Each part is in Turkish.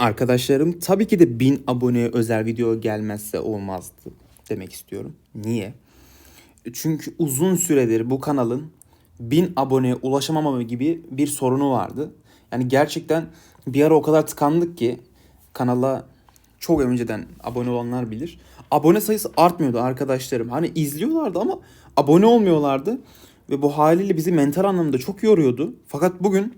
Arkadaşlarım tabii ki de 1000 aboneye özel video gelmezse olmazdı demek istiyorum. Niye? Çünkü uzun süredir bu kanalın 1000 aboneye ulaşamama gibi bir sorunu vardı. Yani gerçekten bir ara o kadar tıkandık ki kanala çok önceden abone olanlar bilir. Abone sayısı artmıyordu arkadaşlarım. Hani izliyorlardı ama abone olmuyorlardı. Ve bu haliyle bizi mental anlamda çok yoruyordu. Fakat bugün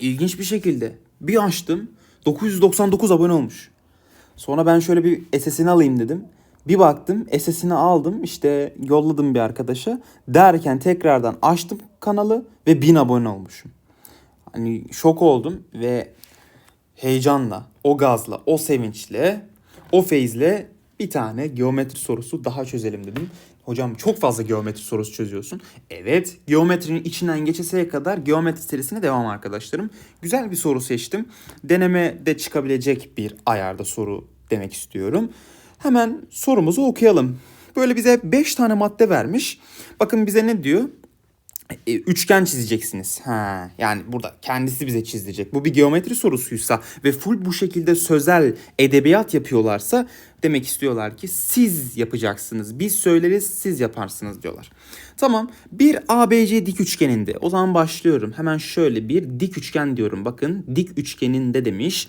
ilginç bir şekilde bir açtım 999 abone olmuş. Sonra ben şöyle bir SS'ini alayım dedim. Bir baktım SS'ini aldım işte yolladım bir arkadaşa. Derken tekrardan açtım kanalı ve 1000 abone olmuşum. Hani şok oldum ve heyecanla, o gazla, o sevinçle, o feyizle bir tane geometri sorusu daha çözelim dedim. Hocam çok fazla geometri sorusu çözüyorsun. Evet, geometrinin içinden geçeseye kadar geometri serisine devam arkadaşlarım. Güzel bir soru seçtim. Denemede çıkabilecek bir ayarda soru demek istiyorum. Hemen sorumuzu okuyalım. Böyle bize 5 tane madde vermiş. Bakın bize ne diyor? E, üçgen çizeceksiniz. Ha, yani burada kendisi bize çizecek. Bu bir geometri sorusuysa ve full bu şekilde sözel edebiyat yapıyorlarsa demek istiyorlar ki siz yapacaksınız. Biz söyleriz siz yaparsınız diyorlar. Tamam bir ABC dik üçgeninde o zaman başlıyorum. Hemen şöyle bir dik üçgen diyorum. Bakın dik üçgeninde demiş.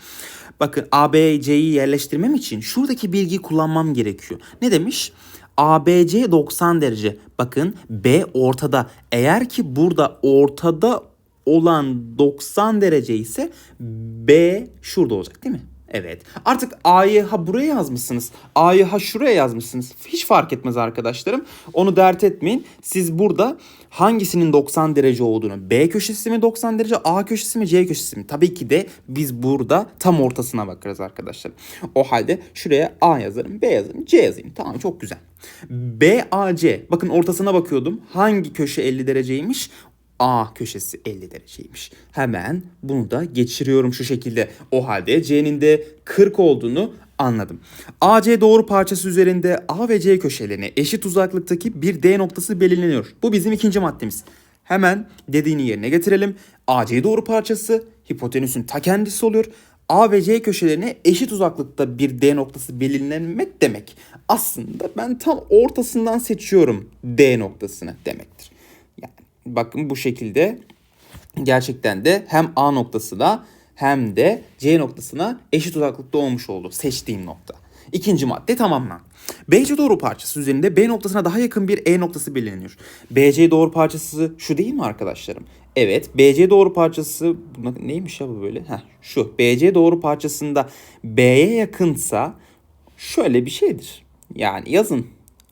Bakın ABC'yi yerleştirmem için şuradaki bilgiyi kullanmam gerekiyor. Ne demiş? ABC 90 derece. Bakın B ortada. Eğer ki burada ortada olan 90 derece ise B şurada olacak değil mi? Evet. Artık A'yı ha buraya yazmışsınız. A'yı ha şuraya yazmışsınız. Hiç fark etmez arkadaşlarım. Onu dert etmeyin. Siz burada hangisinin 90 derece olduğunu B köşesi mi 90 derece A köşesi mi C köşesi mi? Tabii ki de biz burada tam ortasına bakarız arkadaşlar. O halde şuraya A yazarım, B yazarım, C yazayım. Tamam çok güzel. BAC. Bakın ortasına bakıyordum. Hangi köşe 50 dereceymiş? A köşesi 50 dereceymiş. Hemen bunu da geçiriyorum şu şekilde. O halde C'nin de 40 olduğunu anladım. AC doğru parçası üzerinde A ve C köşelerine eşit uzaklıktaki bir D noktası belirleniyor. Bu bizim ikinci maddemiz. Hemen dediğini yerine getirelim. AC doğru parçası hipotenüsün ta kendisi oluyor. A ve C köşelerine eşit uzaklıkta bir D noktası belirlenmek demek. Aslında ben tam ortasından seçiyorum D noktasını demektir. Bakın bu şekilde gerçekten de hem A noktasına hem de C noktasına eşit uzaklıkta olmuş oldu seçtiğim nokta. İkinci madde tamamlan. BC doğru parçası üzerinde B noktasına daha yakın bir E noktası belirleniyor. BC doğru parçası şu değil mi arkadaşlarım? Evet BC doğru parçası neymiş ya bu böyle? Heh, şu BC doğru parçasında B'ye yakınsa şöyle bir şeydir. Yani yazın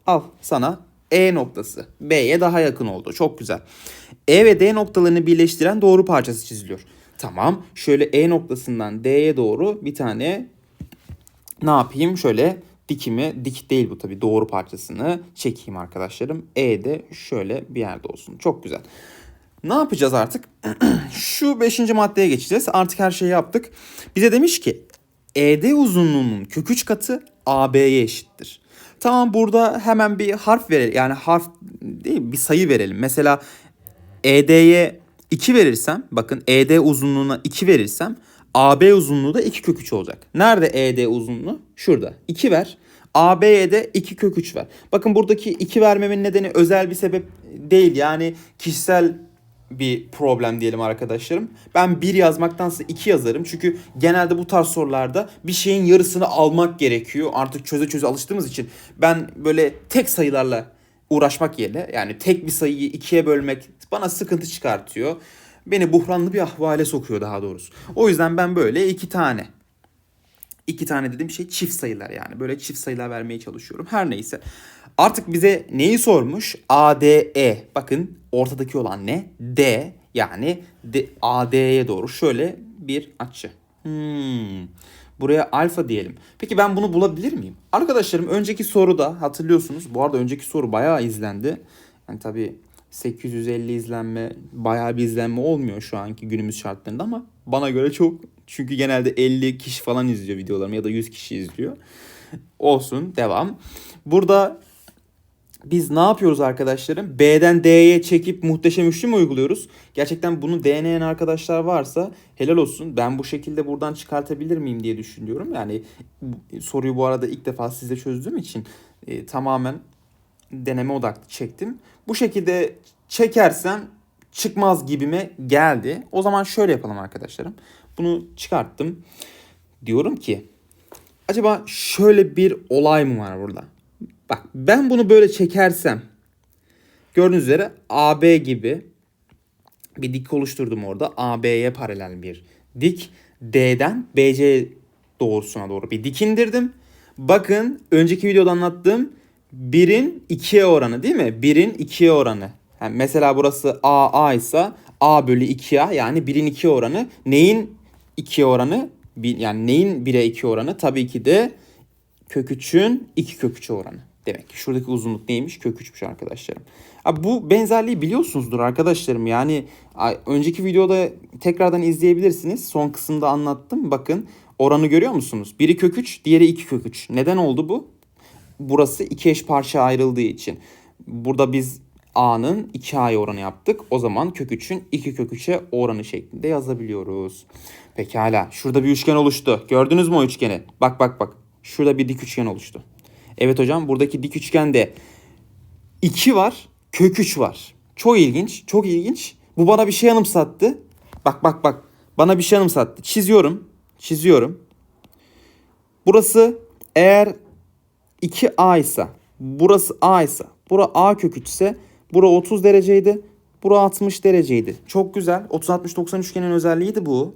al sana E noktası B'ye daha yakın oldu. Çok güzel. E ve D noktalarını birleştiren doğru parçası çiziliyor. Tamam şöyle E noktasından D'ye doğru bir tane ne yapayım? Şöyle dikimi, dik değil bu tabii doğru parçasını çekeyim arkadaşlarım. E de şöyle bir yerde olsun. Çok güzel. Ne yapacağız artık? Şu beşinci maddeye geçeceğiz. Artık her şeyi yaptık. Bize demiş ki ED uzunluğunun kök 3 katı AB'ye eşittir. Tamam burada hemen bir harf verelim. Yani harf değil bir sayı verelim. Mesela ED'ye 2 verirsem bakın ED uzunluğuna 2 verirsem AB uzunluğu da 2 kök 3 olacak. Nerede ED uzunluğu? Şurada. 2 ver. AB'ye de 2 kök 3 ver. Bakın buradaki 2 vermemin nedeni özel bir sebep değil. Yani kişisel bir problem diyelim arkadaşlarım. Ben 1 yazmaktansa 2 yazarım. Çünkü genelde bu tarz sorularda bir şeyin yarısını almak gerekiyor. Artık çöze çöze alıştığımız için ben böyle tek sayılarla uğraşmak yerine yani tek bir sayıyı ikiye bölmek bana sıkıntı çıkartıyor. Beni buhranlı bir ahvale sokuyor daha doğrusu. O yüzden ben böyle iki tane İki tane dediğim şey çift sayılar yani. Böyle çift sayılar vermeye çalışıyorum. Her neyse. Artık bize neyi sormuş? ADE. Bakın ortadaki olan ne? D. Yani AD'ye doğru şöyle bir açı. Hmm. Buraya alfa diyelim. Peki ben bunu bulabilir miyim? Arkadaşlarım önceki soruda hatırlıyorsunuz. Bu arada önceki soru bayağı izlendi. Yani tabii 850 izlenme bayağı bir izlenme olmuyor şu anki günümüz şartlarında ama bana göre çok. Çünkü genelde 50 kişi falan izliyor videolarımı ya da 100 kişi izliyor. Olsun devam. Burada biz ne yapıyoruz arkadaşlarım? B'den D'ye çekip muhteşem üçlü mü uyguluyoruz? Gerçekten bunu deneyen arkadaşlar varsa helal olsun. Ben bu şekilde buradan çıkartabilir miyim diye düşünüyorum. Yani soruyu bu arada ilk defa sizle çözdüğüm için e, tamamen deneme odaklı çektim. Bu şekilde çekersem çıkmaz gibime geldi. O zaman şöyle yapalım arkadaşlarım. Bunu çıkarttım. Diyorum ki acaba şöyle bir olay mı var burada? Bak ben bunu böyle çekersem gördüğünüz üzere AB gibi bir dik oluşturdum orada. AB'ye paralel bir dik. D'den BC doğrusuna doğru bir dik indirdim. Bakın önceki videoda anlattığım 1'in 2'ye oranı değil mi? 1'in 2'ye oranı. Yani mesela burası AA ise A bölü 2A yani 1'in 2 oranı. Neyin 2'ye oranı? Yani neyin 1'e 2 oranı? Tabii ki de kök 3'ün 2 kök 3'e oranı. Demek ki şuradaki uzunluk neymiş? Kök 3'müş arkadaşlarım. Abi bu benzerliği biliyorsunuzdur arkadaşlarım. Yani a- önceki videoda tekrardan izleyebilirsiniz. Son kısımda anlattım. Bakın oranı görüyor musunuz? Biri kök 3, diğeri 2 kök 3. Neden oldu bu? Burası iki eş parça ayrıldığı için. Burada biz A'nın 2A'ya oranı yaptık. O zaman kök 3'ün 2 kök 3'e oranı şeklinde yazabiliyoruz. Pekala. Şurada bir üçgen oluştu. Gördünüz mü o üçgeni? Bak bak bak. Şurada bir dik üçgen oluştu. Evet hocam buradaki dik üçgende 2 var, kök 3 var. Çok ilginç, çok ilginç. Bu bana bir şey anımsattı. Bak bak bak. Bana bir şey anımsattı. Çiziyorum. Çiziyorum. Burası eğer 2A ise, burası A ise, bura A kök 3 ise, bura 30 dereceydi, bura 60 dereceydi. Çok güzel. 30 60 90 üçgenin özelliğiydi bu.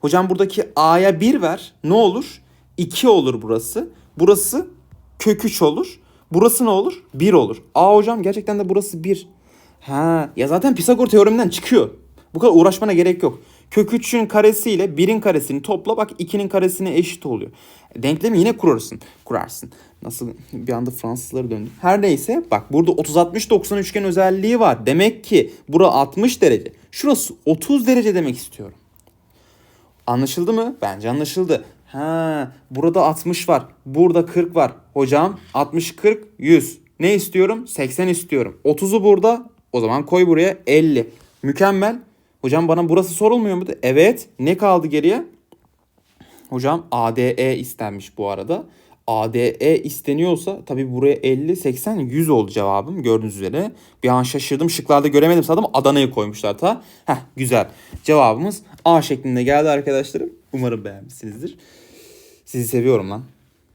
Hocam buradaki A'ya 1 ver. Ne olur? 2 olur burası. Burası kök 3 olur. Burası ne olur? 1 olur. Aa hocam gerçekten de burası 1. Ha ya zaten Pisagor teoreminden çıkıyor. Bu kadar uğraşmana gerek yok. Kök 3'ün karesiyle 1'in karesini topla bak 2'nin karesine eşit oluyor. Denklemi yine kurarsın. Kurarsın. Nasıl bir anda Fransızlara döndüm. Her neyse bak burada 30-60-90 üçgen özelliği var. Demek ki bura 60 derece. Şurası 30 derece demek istiyorum. Anlaşıldı mı? Bence anlaşıldı. Ha, burada 60 var. Burada 40 var. Hocam 60 40 100. Ne istiyorum? 80 istiyorum. 30'u burada. O zaman koy buraya 50. Mükemmel. Hocam bana burası sorulmuyor mu? Evet. Ne kaldı geriye? Hocam ADE istenmiş bu arada. ADE isteniyorsa tabii buraya 50, 80, 100 oldu cevabım gördüğünüz üzere. Bir an şaşırdım. Şıklarda göremedim sandım. Adana'yı koymuşlar ta. Heh güzel. Cevabımız A şeklinde geldi arkadaşlarım. Umarım beğenmişsinizdir. Sizi seviyorum lan.